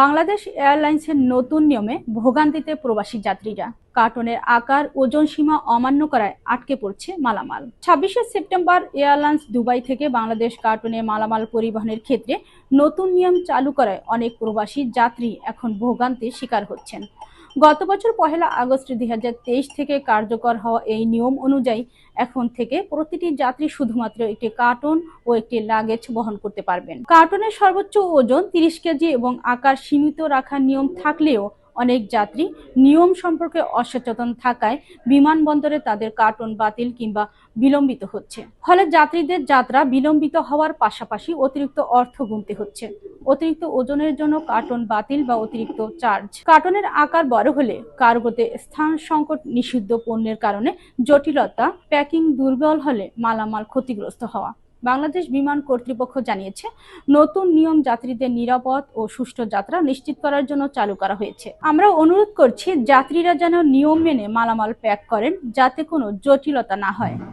বাংলাদেশ এয়ারলাইন্সের নতুন নিয়মে ভোগান্তিতে প্রবাসী যাত্রীরা। কার্টনের আকার, ওজন সীমা অমান্য করায় আটকে পড়ছে মালামাল। ছাব্বিশে সেপ্টেম্বর এয়ারলাইন্স দুবাই থেকে বাংলাদেশ কার্টনে মালামাল পরিবহনের ক্ষেত্রে নতুন নিয়ম চালু করায় অনেক প্রবাসী যাত্রী এখন ভোগান্তির শিকার হচ্ছেন। গত বছর পহেলা আগস্ট দু হাজার তেইশ থেকে কার্যকর হওয়া এই নিয়ম অনুযায়ী এখন থেকে প্রতিটি যাত্রী শুধুমাত্র একটি কার্টন ও একটি লাগেজ বহন করতে পারবেন। কার্টনের সর্বোচ্চ ওজন তিরিশ কেজি এবং আকার সীমিত রাখার নিয়ম থাকলেও অনেক যাত্রী নিয়ম সম্পর্কে অসচেতন থাকায় বিমানবন্দরে তাদের কার্টন বাতিল কিংবা বিলম্বিত হচ্ছে। ফলে যাত্রীদের যাত্রা বিলম্বিত হওয়ার পাশাপাশি অতিরিক্ত অর্থ গুনতে হচ্ছে। অতিরিক্ত ওজনের জন্য কার্টন বাতিল বা অতিরিক্ত চার্জ। কার্টনের আকার বড় হলে কার্গোতে স্থান সংকট নিষিদ্ধ পণ্যের কারণে জটিলতা, প্যাকিং দুর্বল হলে মালামাল ক্ষতিগ্রস্ত হওয়া। বাংলাদেশ বিমান কর্তৃপক্ষ জানিয়েছে, নতুন নিয়ম যাত্রীদের নিরাপদ ও সুষ্ঠু যাত্রা নিশ্চিত করার জন্য চালু করা হয়েছে। আমরা অনুরোধ করছি, যাত্রীরা যেন নিয়ম মেনে মালামাল প্যাক করেন, যাতে কোনো জটিলতা না হয়।